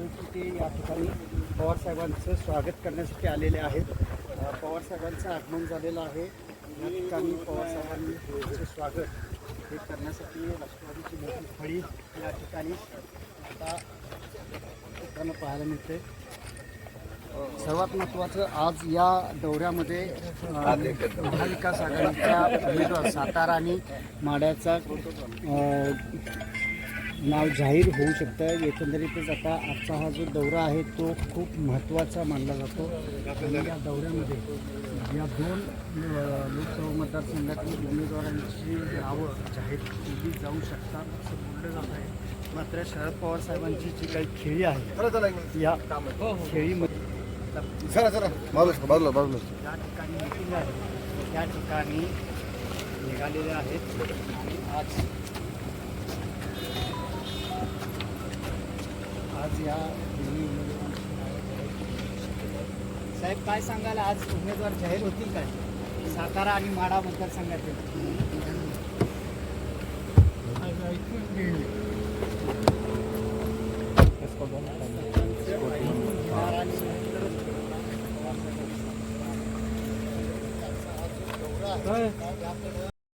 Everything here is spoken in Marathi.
बैठक की ते या ठिकाणी पवारसाहेबांचं स्वागत करण्यासाठी आलेले आहेत. पवारसाहेबांचं पवार साहेबांचं आगमन झालेलं आहे. या ठिकाणी पवारसाहेबांनी स्वागत हे करण्यासाठी राष्ट्रवादीची मोठी फळी या ठिकाणी आता येताना पाहायला मिळते. सर्वात महत्त्वाचं आज या दौऱ्यामध्ये महाविकास आघाडीच्या उमेदवार सातारा आणि माड्याचा नाव जाहीर होऊ शकतं. एकंदरीतच आता आजचा हा जो दौरा आहे तो खूप महत्त्वाचा मानला जातो. आणि या दौऱ्यामध्ये या दोन लोकसभा मतदारसंघातील उमेदवारांची नावं जाहीर केली जाऊ शकतात असं बोललं जात आहे. मात्र शरद पवार साहेबांची जी काही खेळी आहे या खेळीमध्ये चला बाजूला बाजूला बाजूला. या ठिकाणी मिटिंग आहे. या ठिकाणी निघालेले आहेत. आणि आज आज या दोन्ही उमेदवारांची. साहेब काय आज उमेदवार जाहीर होतील काय? सातारा माडा मतदारसंघातील.